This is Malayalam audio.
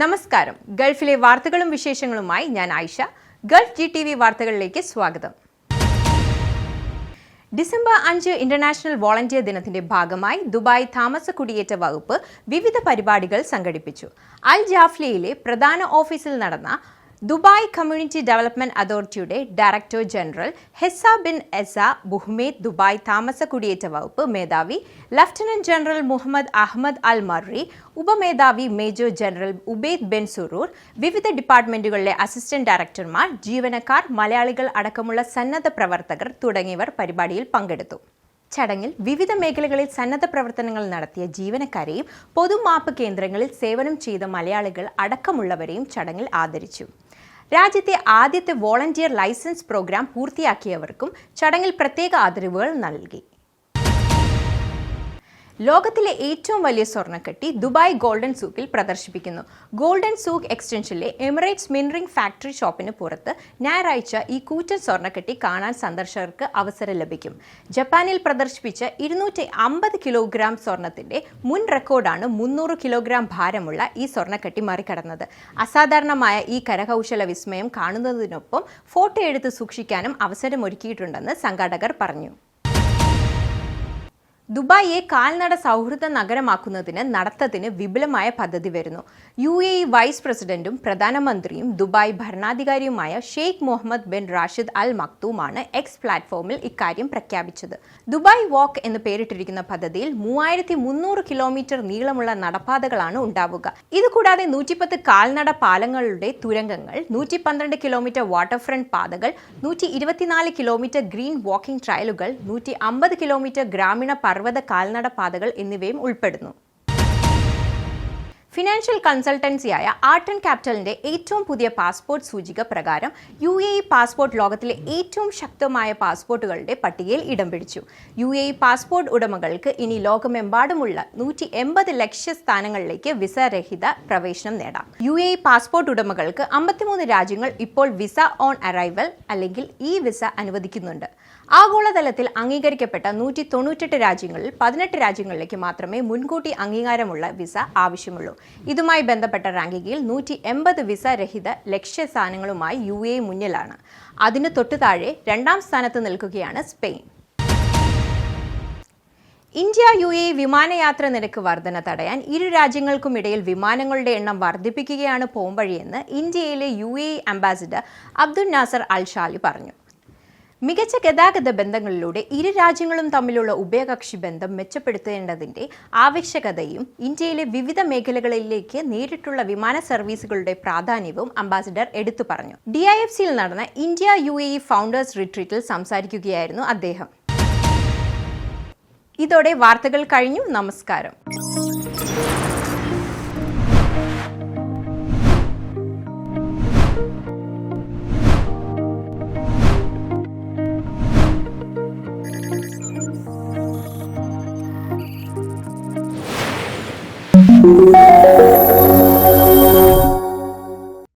നമസ്കാരം. ഗൾഫിലെ വാർത്തകളും വിശേഷങ്ങളുമായി ഞാൻ Ayesha. Gulf G T V വാർത്തകളിലേക്ക് സ്വാഗതം. ഡിസംബർ അഞ്ച് ഇന്റർനാഷണൽ വോളണ്ടിയർ ദിനത്തിന്റെ ഭാഗമായി ദുബായ് താമസ കുടിയേറ്റ വകുപ്പ് വിവിധ പരിപാടികൾ സംഘടിപ്പിച്ചു. അൽ ജാഫ്ലിയിലെ പ്രധാന ഓഫീസിൽ നടന്ന ദുബായ് കമ്മ്യൂണിറ്റി ഡെവലപ്മെന്റ് അതോറിറ്റിയുടെ director general Hessa bin Essa Buhumaid Dubai താമസ കുടിയേറ്റ വകുപ്പ് മേധാവി lieutenant general Mohammed Ahmed Al Marri ഉപമേധാവി major general Obaid bin Suroor വിവിധ ഡിപ്പാർട്ട്മെന്റുകളിലെ അസിസ്റ്റന്റ് ഡയറക്ടർമാർ ജീവനക്കാർ മലയാളികൾ അടക്കമുള്ള സന്നദ്ധ പ്രവർത്തകർ തുടങ്ങിയവർ പരിപാടിയിൽ പങ്കെടുത്തു. ചടങ്ങിൽ വിവിധ മേഖലകളിൽ സന്നദ്ധ പ്രവർത്തനങ്ങൾ നടത്തിയ ജീവനക്കാരെയും പൊതുമാപ്പ് കേന്ദ്രങ്ങളിൽ സേവനം ചെയ്ത മലയാളികൾ അടക്കമുള്ളവരെയും ചടങ്ങിൽ ആദരിച്ചു. രാജ്യത്തെ ആദ്യത്തെ വോളണ്ടിയർ ലൈസൻസ് പ്രോഗ്രാം പൂർത്തിയാക്കിയവർക്കും ചടങ്ങിൽ പ്രത്യേക ആദരവുകൾ നൽകി. ലോകത്തിലെ ഏറ്റവും വലിയ സ്വർണക്കെട്ടി ദുബായ് ഗോൾഡൻ സൂക്കിൽ പ്രദർശിപ്പിക്കുന്നു. ഗോൾഡൻ സൂക്ക് എക്സ്റ്റൻഷനിലെ എമിറേറ്റ്സ് മിനറിംഗ് ഫാക്ടറി ഷോപ്പിന് പുറത്ത് ഞായറാഴ്ച ഈ കൂറ്റൻ സ്വർണക്കെട്ടി കാണാൻ സന്ദർശകർക്ക് അവസരം ലഭിക്കും. ജപ്പാനിൽ പ്രദർശിപ്പിച്ച ഇരുന്നൂറ്റി അമ്പത് കിലോഗ്രാം സ്വർണത്തിന്റെ മുൻ റെക്കോർഡാണ് മുന്നൂറ് കിലോഗ്രാം ഭാരമുള്ള ഈ സ്വർണക്കെട്ടി മറികടന്നത്. അസാധാരണമായ ഈ കരകൗശല വിസ്മയം കാണുന്നതിനൊപ്പം ഫോട്ടോ എടുത്ത് സൂക്ഷിക്കാനും അവസരമൊരുക്കിയിട്ടുണ്ടെന്ന് സംഘാടകർ പറഞ്ഞു. ദുബായിയെ കാൽനട സൗഹൃദ നഗരമാക്കുന്നതിന് നടത്തത്തിന് വിപുലമായ പദ്ധതി വരുന്നു. യു എ ഇ വൈസ് പ്രസിഡന്റും പ്രധാനമന്ത്രിയും Dubai ഭരണാധികാരിയുമായ Sheikh Mohammed bin Rashid Al മക്തൂമാണ് X പ്ലാറ്റ്ഫോമിൽ ഇക്കാര്യം പ്രഖ്യാപിച്ചത്. ദുബായ് വാക്ക് എന്ന് പേരിട്ടിരിക്കുന്ന പദ്ധതിയിൽ മൂവായിരത്തി മുന്നൂറ് കിലോമീറ്റർ നീളമുള്ള നടപ്പാതകളാണ് ഉണ്ടാവുക. ഇതുകൂടാതെ നൂറ്റിപ്പത്ത് കാൽനട പാലങ്ങളുടെ തുരങ്കങ്ങൾ നൂറ്റി പന്ത്രണ്ട് കിലോമീറ്റർ വാട്ടർ ഫ്രണ്ട് പാതകൾ നൂറ്റി ഇരുപത്തിനാല് കിലോമീറ്റർ ഗ്രീൻ വാക്കിംഗ് ട്രയലുകൾ നൂറ്റി അമ്പത് കിലോമീറ്റർ ഗ്രാമീണ പർവത കാൽനട പാതകൾ എന്നിവയും ഉൾപ്പെടുന്നു ഫിനാൻഷ്യൽ കൺസൾട്ടൻസിയായ ആർട്ട് ആൻഡ് ക്യാപിറ്റലിന്റെ ഏറ്റവും പുതിയ പാസ്പോർട്ട് സൂചിക പ്രകാരം യു എ ഇ പാസ്പോർട്ട് ലോകത്തിലെ ഏറ്റവും ശക്തമായ പാസ്പോർട്ടുകളുടെ പട്ടികയിൽ ഇടം പിടിച്ചു. യു എ ഇ പാസ്പോർട്ട് ഉടമകൾക്ക് ഇനി ലോകമെമ്പാടുമുള്ള നൂറ്റി എൺപത് ലക്ഷ്യ സ്ഥാനങ്ങളിലേക്ക് വിസ രഹിത പ്രവേശനം നേടാം. യു എ ഇ പാസ്പോർട്ട് ഉടമകൾക്ക് അമ്പത്തിമൂന്ന് രാജ്യങ്ങൾ ഇപ്പോൾ വിസ ഓൺ അറൈവൽ അല്ലെങ്കിൽ ഇ വിസ അനുവദിക്കുന്നുണ്ട്. ആഗോളതലത്തിൽ അംഗീകരിക്കപ്പെട്ട നൂറ്റി തൊണ്ണൂറ്റെട്ട് രാജ്യങ്ങളിൽ പതിനെട്ട് രാജ്യങ്ങളിലേക്ക് മാത്രമേ മുൻകൂട്ടി അംഗീകാരമുള്ള വിസ ആവശ്യമുള്ളൂ. ഇതുമായി ബന്ധപ്പെട്ട റാങ്കിങ്ങിൽ നൂറ്റി എൺപത് വിസ രഹിത ലക്ഷ്യ സ്ഥാനങ്ങളുമായി യു എ മുന്നിലാണ്. അതിന് തൊട്ടു താഴെ രണ്ടാം സ്ഥാനത്ത് നിൽക്കുകയാണ് സ്പെയിൻ. ഇന്ത്യ യു എ വിമാനയാത്ര നിരക്ക് വർധന തടയാൻ ഇരു രാജ്യങ്ങൾക്കും ഇടയിൽ വിമാനങ്ങളുടെ എണ്ണം വർദ്ധിപ്പിക്കുകയാണ് പോംവഴിയെന്ന് ഇന്ത്യയിലെ U A ambassador Abdul Nasser Al Shali പറഞ്ഞു. മികച്ച ഗതാഗത ബന്ധങ്ങളിലൂടെ ഇരു രാജ്യങ്ങളും തമ്മിലുള്ള ഉഭയകക്ഷി ബന്ധം മെച്ചപ്പെടുത്തേണ്ടതിന്റെ ആവശ്യകതയും ഇന്ത്യയിലെ വിവിധ മേഖലകളിലേക്ക് നേരിട്ടുള്ള വിമാന സർവീസുകളുടെ പ്രാധാന്യവും അംബാസിഡർ എടുത്തു പറഞ്ഞു. ഡി ഐ എഫ് സിയിൽ നടന്ന India U A E founders റിട്രീറ്റിൽ സംസാരിക്കുകയായിരുന്നു അദ്ദേഹം. ഇതോടെ വാർത്തകൾ കഴിഞ്ഞു. നമസ്കാരം.